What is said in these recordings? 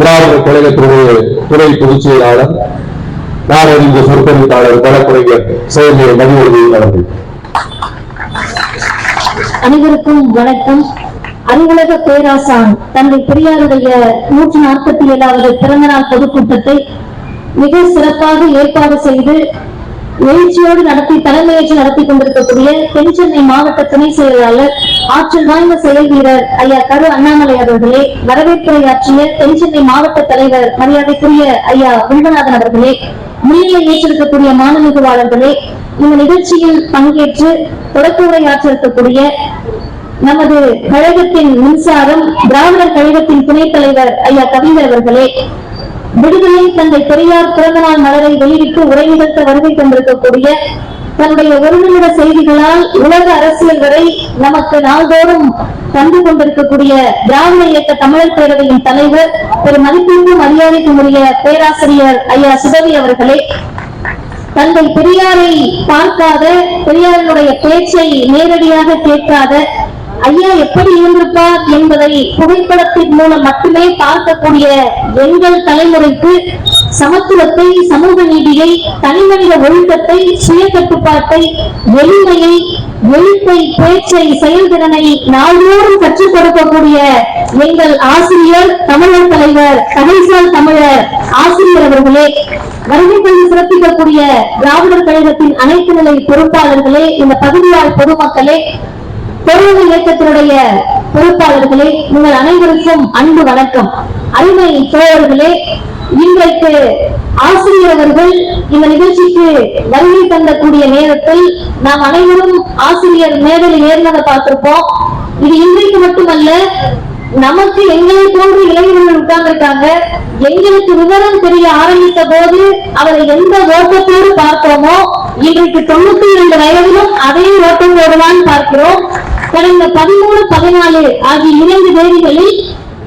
முதலாவது கழகத்தினுடைய துணை பொதுச் செயலாளர் நாடறிந்த சொற்பொழிப்பாளர் வழக்குரைஞர் செயலர் மதிவொழி அவர்கள் அனைவருக்கும் வணக்கம். அறிவுலக பேராசான் தந்தை பெரியாருடைய நூற்றி நாற்பத்தி ஏழாவது பிறந்தநாள் பொதுக்கூட்டத்தை மிக சிறப்பாக ஏற்பாடு செய்து எழுச்சியோடு நடத்தி தலைமையேற்று நடத்தி கொண்டிருக்கக்கூடிய தென் சென்னை மாவட்ட துணை செயலாளர் ஆற்றல் வாய்ந்த செயல் வீரர் ஐயா கரு அண்ணாமலை அவர்களே வரவேற்புரையாற்றிய தென் சென்னை மாவட்ட தலைவர் மரியாதைக்குரிய ஐயா வில்வநாதன் அவர்களே முன்னிலை ஏற்றிருக்கக்கூடிய மாணவிகுவாளர்களே இந்த நிகழ்ச்சியில் பங்கேற்று தொடக்க உரையாற்றிருக்கக்கூடிய நமது கழகத்தின் மின்சாரம் திராவிடர் கழகத்தின் துணைத் தலைவர் ஐயா கவிஞர் அவர்களே விடுதலை தந்தை பெரியார் பிறந்தநாள் மலரை வெளியிட்டு உரை நிகழ்த்த வருகை தந்திருக்கக்கூடிய தன்னுடைய ஒரு நிமிட செய்திகளால் உலக அரசியல் வரை நமக்கு நாள்தோறும் தந்து கொண்டிருக்கக்கூடிய திராவிட இயக்க தமிழர் பேரவையின் தலைவர் திரு மதிப்பீட்டு மரியாதைக்குரிய பேராசிரியர் ஐயா சுபவி அவர்களே தந்தை பெரியாரை பார்க்காத பெரியாரினுடைய பேச்சை நேரடியாக கேட்காத ஐயா எப்படி இருந்திருப்பார் என்பதை புகைப்படத்தின் மூலம் மட்டுமே பார்க்கக்கூடிய எங்கள் தலைமுறைக்கு சமத்துவத்தை சமூக நீதியை தனிமனித ஒழுக்கத்தை சுய கட்டுப்பாட்டை எளிமையை எழுத்தை பேச்சை செயல்திறனை நாள்தோறும் கற்றுக் கொடுக்கக்கூடிய எங்கள் ஆசிரியர் தமிழர் தலைவர் கடைசால் தமிழர் ஆசிரியர் அவர்களே வருகை கொண்டு சிறப்பிக்கக்கூடிய திராவிடர் கழகத்தின் அனைத்து நிலை பொறுப்பாளர்களே இந்த பகுதியால் பொதுமக்களே பொருள் இயக்கத்தினுடைய பொறுப்பாளர்களே உங்கள் அனைவருக்கும் அன்பு வணக்கம். அருமை தோழர்களே இன்றைக்கு ஆசிரியர் அவர்கள் இந்த நிகழ்ச்சிக்கு வருகை தந்தக்கூடிய நேரத்தில் நாம் அனைவரும் ஆசிரியர் மேடையில் ஏறினதை பார்த்திருப்போம். இது இன்றைக்கு மட்டுமல்ல நமக்கு எங்களை போன்ற இளைஞர்கள் உட்கார்ந்திருக்காங்க. எங்களுக்கு விவரம் தெரிய ஆரம்பித்த போது அவரை எந்த ஓட்டத்தோடு பார்த்தோமோ இன்றைக்கு தொண்ணூத்தி இரண்டு வயதிலும் அதே ஓட்டத்தோடு தான் பார்க்கிறோம். கடந்த பதிமூணு பதினாலு ஆகிய இரண்டு தேதிகளில்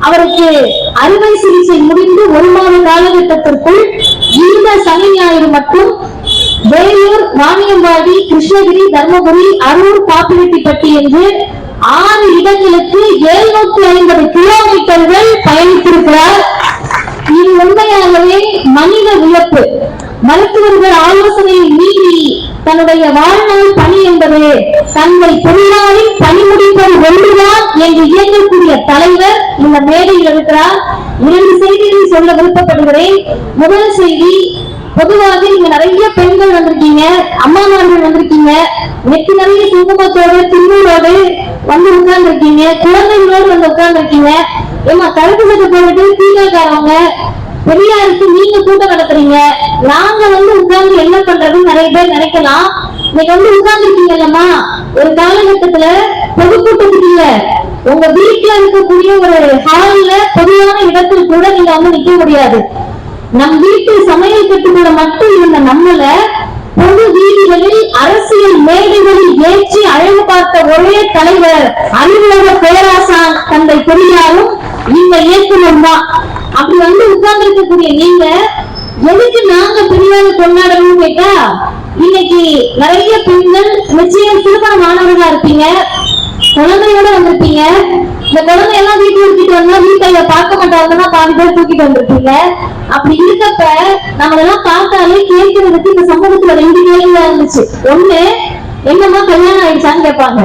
அவருக்கு அறுவை சிகிச்சை முடிந்து ஒரு மாத காலகட்டத்திற்குள் இந்த சனி ஞாயிறு மட்டும் வேலூர் வாணியம்பாடி கிருஷ்ணகிரி தர்மபுரி அரூர் பாப்பிரெட்டிப்பட்டி என்று ஆறு இடங்களுக்கு எழுநூத்தி ஐம்பது கிலோமீட்டர்கள் பயணித்திருக்கிறார். இது உண்மையாகவே மனித வியப்பு. மருத்துவர்கள் ஆலோசனையை மீறி தன்னுடைய வாழ்நாள் பணி என்பது தன்னை தொழிலாளி பணி முடிப்பது ஒன்றுதான் என்று இயங்கக்கூடிய தலைவர் இந்த மேடையில் இருக்கிறார். இரண்டு செய்திகளை சொல்ல விருப்பப்படுகிறேன். முதல் செய்தி பொதுவாக நீங்க நிறைய பெண்கள் வந்திருக்கீங்க அம்மாமார்கள் வந்திருக்கீங்க நெத்தி நிறைய குங்குமத்தோடு திண்ணூரோடு வந்து உட்கார்ந்து இருக்கீங்க குழந்தைகளோடு வந்து உட்கார்ந்து இருக்கீங்க ஏமா கருப்பு சட்டை போட்டுட்டு தீங்காக்காரவங்க பெரியாருக்கு நீங்க கூட்டம் நடத்துறீங்க. நாங்க வந்து உட்கார்ந்து என்ன பண்றதுன்னு நிறைய பேர் நினைக்கலாம். நீங்க வந்து உட்கார்ந்து இருக்கீங்கல்லம்மா ஒரு காலகட்டத்துல பொதுக்கூட்டத்துக்கு இல்ல உங்க வீட்டுல இருக்கக்கூடிய ஒரு ஹால்ல பொதுவான இடத்தில் கூட நீங்க வந்து நிக்க முடியாது. நம் வீட்டு சமையல் கட்டுக்குள்ள மட்டும் இருந்த நம்மள பொது வீதிகளில் அரசியல் மேடைகளில் ஏற்றி அழகு பார்த்த ஒரே தலைவர் அலுவலக பேராசான் தந்தை பெரியாரும் இந்த இயக்குனர் தான். அப்படி வந்து உட்கார்ந்து இருக்கக்கூடிய நீங்க எதுக்கு நாங்க பெரியாரை கொண்டாடணும்னு கேட்டா இன்னைக்கு நிறைய பெண்கள் நிச்சயம் திருமணமானவர்களா இருப்பீங்க குழந்தையோட வந்திருப்பீங்க இந்த குழந்தை எல்லாம் வீட்டுல இருக்கிட்டு வந்தா வீட்டுல பார்க்க மாட்டாங்கன்னா பாதி பேர் தூக்கிட்டு வந்திருப்பீங்க. அப்படி இருக்கப்ப நம்மளெல்லாம் பார்த்தாலே கேட்கறதுக்கு இந்த சமூகத்துல ரெண்டு கேள்வியா இருந்துச்சு. ஒண்ணு என்னம்மா கல்யாணம் ஆயிடுச்சான்னு கேட்பாங்க.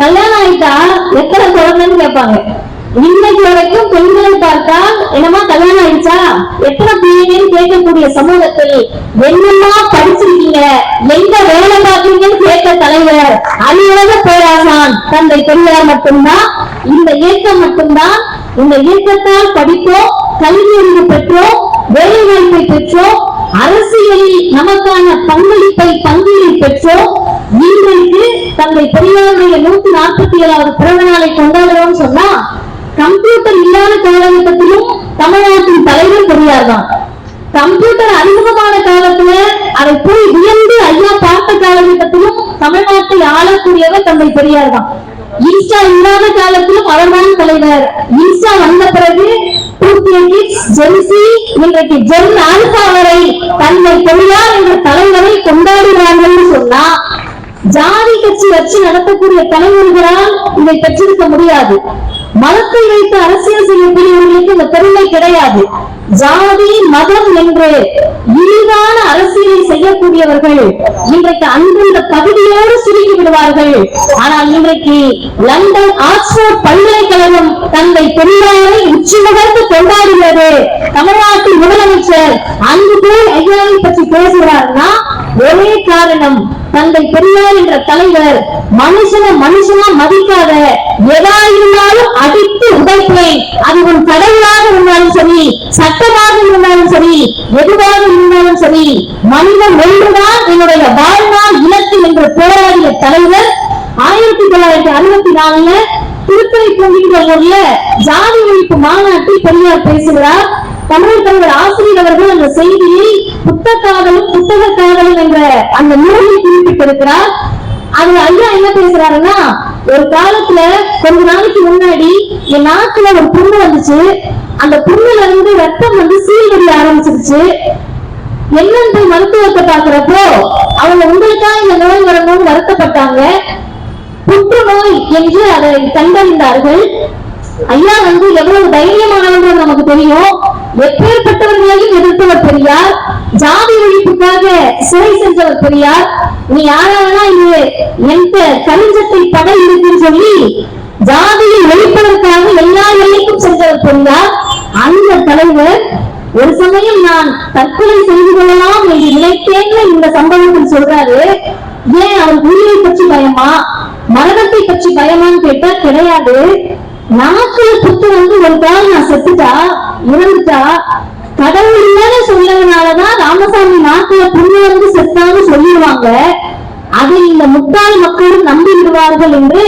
கல்யாணம் ஆயிட்டா எத்தனை குழந்தைன்னு கேட்பாங்க. இன்னைக்கு வரைக்கும் பெண்களை பார்த்தால் என்னமா கல்யாணம் ஆயிடுச்சா? எத்தனை பிள்ளைங்கன்னு கேட்கக்கூடிய சமூகத்தில் என்னெல்லாம் படிச்சிருக்கீங்க? எங்க வேலை பார்க்கறீங்கன்னு கேட்ட தலைவர் அலுவலக பேராசான் தந்தை பெரியார் மட்டும்தான். இந்த இயக்கம் மட்டும்தான். இந்த இயக்கத்தால் படித்தோம் கல்வி அறிவு பெற்றோம் வேலை வாய்ப்பை பெற்றோம் அரசியலில் நமக்கான பங்களிப்பை பங்கீடு பெற்றோம். இன்றைக்கு தந்தை பெரியாருடைய நூத்தி நாற்பத்தி ஏழாவது பிறந்த நாளை கொண்டாடுறோம் சொன்னா கம்ப்யூட்டர் இல்லாத காலகட்டத்திலும் தமிழ்நாட்டின் தலைவர் பெரியார் தான். கம்ப்யூட்டர் அறிமுகமான காலத்துல அதை போய் வியந்து ஐயா பார்த்த காலகட்டத்திலும் தமிழ்நாட்டை ஆளக்கூடியவர் தந்தை பெரியார் தான். இன்ஸ்டா இல்லாத காலத்திலும் அவர்தான் தலைவர். இன்ஸ்டா வந்த பிறகு இன்றைக்கு ஜென் ஆல்பா வரை தந்தை பெரியார் என்ற தலைவரை கொண்டாடுகிறார்கள் சொன்னா ஜாதி கட்சி வச்சு நடத்தக்கூடிய தலைவர்களால் இதை பெற்றிருக்க முடியாது. மதத்தை வைத்து அரசியல் செய்யக்கூடியவர்களுக்கு இந்த பெருமை கிடையாது. ஜாதி மதம் என்று இழிவான அரசியலை செய்யக்கூடியவர்கள் இன்றைக்கு அந்தந்த பகுதியோடு சுருங்கி விடுவார்கள். ஆனால் இன்றைக்கு லண்டன் ஆக்ஸ்போர்ட் பல்கலைக்கழகம் தந்தை பெரியாரை உச்சிமுகர்ந்து கொண்டாடுகிறது. தமிழ்நாட்டின் முதலமைச்சர் அன்பு போல் ஐயாவை பற்றி பேசுகிறார்னா ஒரே காரணம் தந்தை பெரியார் என்ற தலைவர் மனுஷனை மனுஷனா மதிக்காத எதா இருந்தாலும் அடித்து உடைப்பேன். அது உன் கடவுளாக இருந்தாலும் சரி சட்டமாக இருந்தாலும் சரி எதுவாக இருந்தாலும் சரி மனிதன் ஒன்றுதான் என்னுடைய வாழ்நாள் இலக்கு என்று போராடிய தலைவர் ஆயிரத்தி தொள்ளாயிரத்தி அறுபத்தி நாலுல திருத்துறைப்பூண்டிங்கிற ஊர்ல ஜாதி ஒழிப்பு மாநாட்டில் பெரியார் பேசுகிறார். தமிழ் தலைவர் ஆசிரியர் அவர்கள் அந்த செய்தியை புத்தகாதலும் புத்தக காதலும் என்ற அந்த நூலில் குறிப்பிட்டிருக்கிறார். அதுல ஐயா என்ன பேசுறாருன்னா ஒரு காலத்துல கொஞ்ச நாளைக்கு முன்னாடி என் நாக்குல ஒரு புண்ணு வந்துச்சு. அந்த புண்ணுல இருந்து ரத்தம் வந்து சீல்வடிய ஆரம்பிச்சிருச்சு. என்னன்னு போய் மருத்துவத்தை பாக்குறப்போ அவங்க உங்களுக்கா இந்த நோய் வரணும்னு வருத்தப்பட்டாங்க. புற்றுநோய் என்று அதை கண்டறிந்தார்கள். ஐயா வந்து எவ்வளவு தைரியமானவர்கள் நமக்கு தெரியும். எப்பேற்பட்டவர்களையும் எதிர்த்தவர் பெரியார் ஜாதி ஒழிப்புக்காக சிறை சென்றவர் பெரியார் நீ யாராவனா இது எந்த கலிஞ்சத்தை படை இருக்குன்னு சொல்லி ஜாதியை ஒழிப்பதற்காக எல்லா எல்லைக்கும் சென்றவர் பெரியார். அந்த தலைவர் ஒரு சமயம் நான் தற்கொலை செய்து கொள்ளலாம் என்று நினைத்தேன்னு இந்த சம்பவத்தில் சொல்றாரு. ஏன் அவர் உயிரை பற்றி பயமா? மரணத்தை பற்றி பயமான்னு கேட்டா கிடையாது. நாக்குல புத்து வந்து ஒரு கால் நான் செத்துட்டா இறந்துட்டா கடவுள் இல்லைன்னு சொன்னதுனாலதான் ராமசாமி நாட்டுல புண்ணு வந்து செத்தான்னு சொல்லிடுவாங்க. அதை இந்த முட்டாள் மக்களும் நம்பி விடுவார்கள் என்று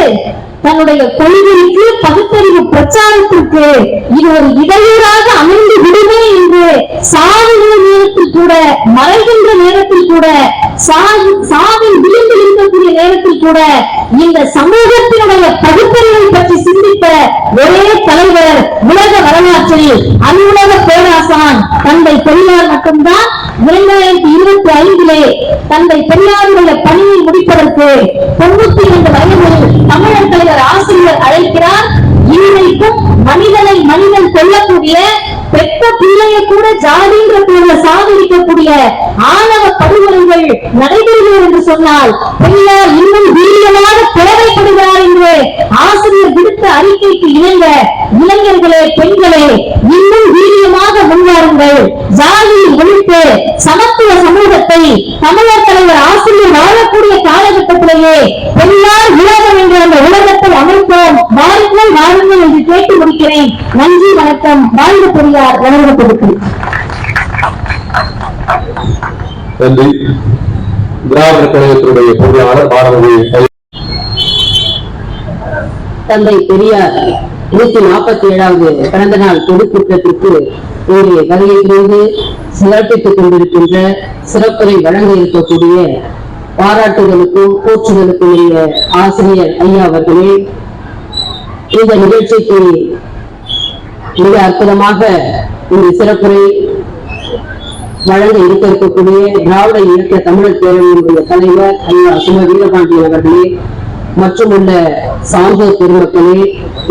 தன்னுடைய கொள்கைக்கு பகுத்தறிவு பிரச்சாரத்திற்கு இது ஒரு இடையூறாக அமைந்து விடுமே என்று சாவுகிற நேரத்தில் கூட மறைகின்ற நேரத்தில் கூட சாவின் விளிம்பில் இருக்கக்கூடிய நேரத்தில் கூட இந்த சமூகத்தினுடைய பகுப்பறிவை பற்றி சிந்தித்த ஒரே தலைவர் உலக வரலாற்றில் அலுவலக பேராசான் தந்தை பெரியார் மட்டும்தான் இரண்டாயிரத்தி இருபத்தி ஐந்திலே தந்தை பெரியாருடைய பணியை முடிப்பதற்கு தொண்ணூத்தி இரண்டு வயதில் தமிழர் தலைவர் ஆசிரியர் அழைக்கிறார். இன்றைக்கும் மனிதனை மனிதன் கொள்ளக்கூடிய பெத்த பிள்ளையை கூட ஜாதின்ற பேர்ல சாதரிக்கக்கூடிய ஆணவ படுகொலைகள் நடைபெறுகிறது என்று சொன்னால் பெரியார் இன்னும் வீரியமாக தேவைப்படுகிறார் என்று ஆசிரியர் விடுத்த அறிக்கைக்கு இணங்க இளைஞர்களே பெண்களே இன்னும் வீரியமாக முன்வாருங்கள். ஜாதி ஒழிப்பு சமத்துவ சமூகத்தை தமிழர் தலைவர் ஆசிரியர் வாழக்கூடிய காலகட்டத்திலேயே பெரியார் வாருங்கள் வாருங்கள் என்று கேட்டு முடிக்கிறேன். நன்றி வணக்கம். வாழ்ந்து பெரியார் கொடுக்கிறேன். நன்றி. திராவிட கழகத்தினுடைய பொருளாளர் மாணவர்கள் தந்தை பெரியார் நூத்தி நாற்பத்தி ஏழாவது பிறந்த நாள் பொதுக்கூட்டத்திற்கு ஒரு வருகையிலிருந்து சிறப்பித்துக் கொண்டிருக்கின்ற சிறப்புரை வழங்க இருக்கக்கூடிய பாராட்டுதலுக்கும் போற்றுதலுக்கும் ஆசிரியர் ஐயா அவர்களே இந்த நிகழ்ச்சிக்கு மிக அற்புதமாக இந்த சிறப்புரை வழங்க இருக்க இருக்கக்கூடிய திராவிட இயக்க தமிழர் பேரவையினுடைய தலைவர் ஐயா சும வீரபாண்டியன் அவர்களே மற்றும் உள்ள சான்றோர் பெருமக்களே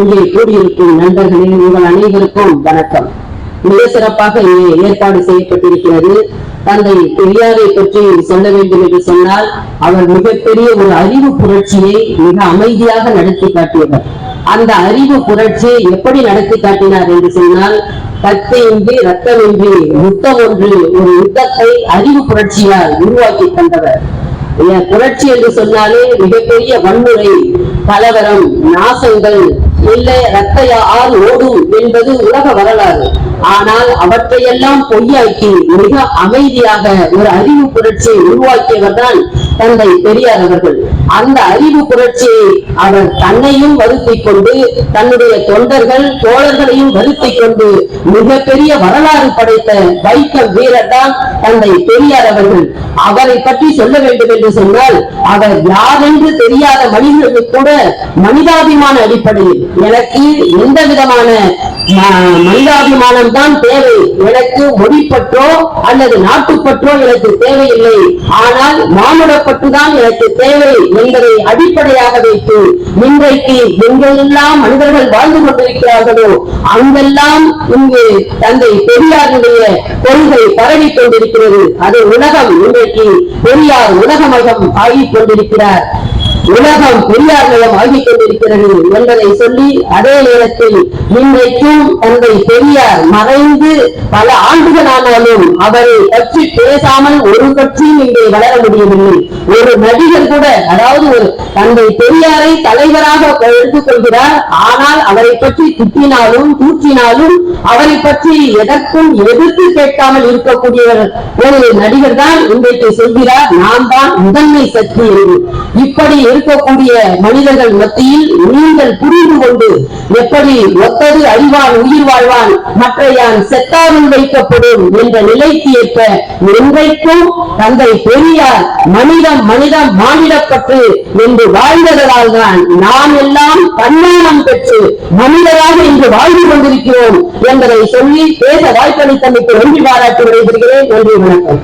இங்கே கூடியிருக்கும் நண்பர்களே உங்கள் அனைவருக்கும் வணக்கம். மிக சிறப்பாக இங்கே ஏற்பாடு செய்யப்பட்டிருக்கிறது. தந்தை பெரியாரை பற்றி சொல்ல வேண்டும் என்று சொன்னால் அவர் மிகப்பெரிய ஒரு அறிவு புரட்சியை மிக அமைதியாக நடத்தி காட்டியவர். அந்த அறிவு புரட்சி எப்படி நடத்தி காட்டினார் என்று சொன்னால் கத்தையின்றி ரத்தமின்றி யுத்தம் ஒன்று ஒரு யுத்தத்தை அறிவு புரட்சியால் உருவாக்கி தந்தவர். ஏன் புரட்சி என்று சொன்னாலே மிகப்பெரிய வன்முறை கலவரம் நாசங்கள் இல்லை ரத்த ஆறு ஓடும் என்பது உலக வரலாறு. ஆனால் அவற்றையெல்லாம் பொய்யாக்கி மிக அமைதியாக ஒரு அறிவு புரட்சியை உருவாக்கியவர் தான் தந்தை பெரியார் அவர்கள். அந்த அறிவு புரட்சியை அவர் தன்னையும் வருத்தி கொண்டு தன்னுடைய தொண்டர்கள் தோழர்களையும் வருத்தி கொண்டு மிகப்பெரிய வரலாறு படைத்த வைக்கம் வீரர் தான் தந்தை பெரியார் அவர்கள். அவரை பற்றி சொல்ல வேண்டும் என்று சொன்னால் அவர் யாரென்று தெரியாத மனிதர்களுக்கு கூட மனிதாபிமான அடிப்படையில் எனக்கு எந்த விதமான ம- மனிதாபிமானம் தான் தேவை. எனக்கு மொழிப்பற்றோ அல்லது நாட்டுப்பற்றோ எனக்கு தேவையில்லை. ஆனால் மானுடப்பற்று தான் எனக்கு தேவை என்பதை அடிப்படையாக வைத்து இன்றைக்கு எங்கெல்லாம் மனிதர்கள் வாழ்ந்து கொண்டிருக்கிறார்களோ அங்கெல்லாம் இங்கு தந்தை பெரியாருடைய கொள்கை பரவிக் கொண்டிருக்கிறது அது உலகம். இன்றைக்கு பெரியார் உலகமகம் ஆகிக் கொண்டிருக்கிறார் உலகம் பெரியார்மயம் ஆகிக் கொண்டிருக்கிறது என்பதை சொல்லி அதே நேரத்தில் இன்றைக்கும் தந்தை பெரியார் மறைந்து பல ஆண்டுகளானாலும் அவரை பற்றி பேசாமல் ஒரு கட்சியும் இங்கே வளர முடியவில்லை. ஒரு நடிகர் கூட அதாவது ஒரு தந்தை பெரியாரை தலைவராக எடுத்துக் கொள்கிறார். ஆனால் அவரை பற்றி திட்டினாலும் தூற்றினாலும் அவரை பற்றி எதற்கும் எதிர்த்து கேட்காமல் இருக்கக்கூடியவர் ஒரு நடிகர் தான் இன்றைக்கு சொல்கிறார். நான் தான் முதன்மை சக்தி என்று. இப்படி இருக்கக்கூடிய மனிதர்கள் மத்தியில் நீங்கள் புரிந்து கொண்டு எப்படி ஒத்தது அறிவான் உயிர் வாழ்வான் மற்ற யான் வைக்கப்படும் என்ற நிலைக்கு ஏற்ப என்றைக்கும் தந்தை பெரியார் மனிதம் மனிதம் மாநிலப்பற்று என்று வாழ்ந்ததால் தான் நாம் எல்லாம் தன்மானம் பெற்று மனிதராக இன்று வாழ்ந்து கொண்டிருக்கிறோம் என்பதை சொல்லி பேச வாய்ப்பளித்தமைக்கு நன்றி பாராட்டி விடைபெறுகிறேன். நன்றி வணக்கம்.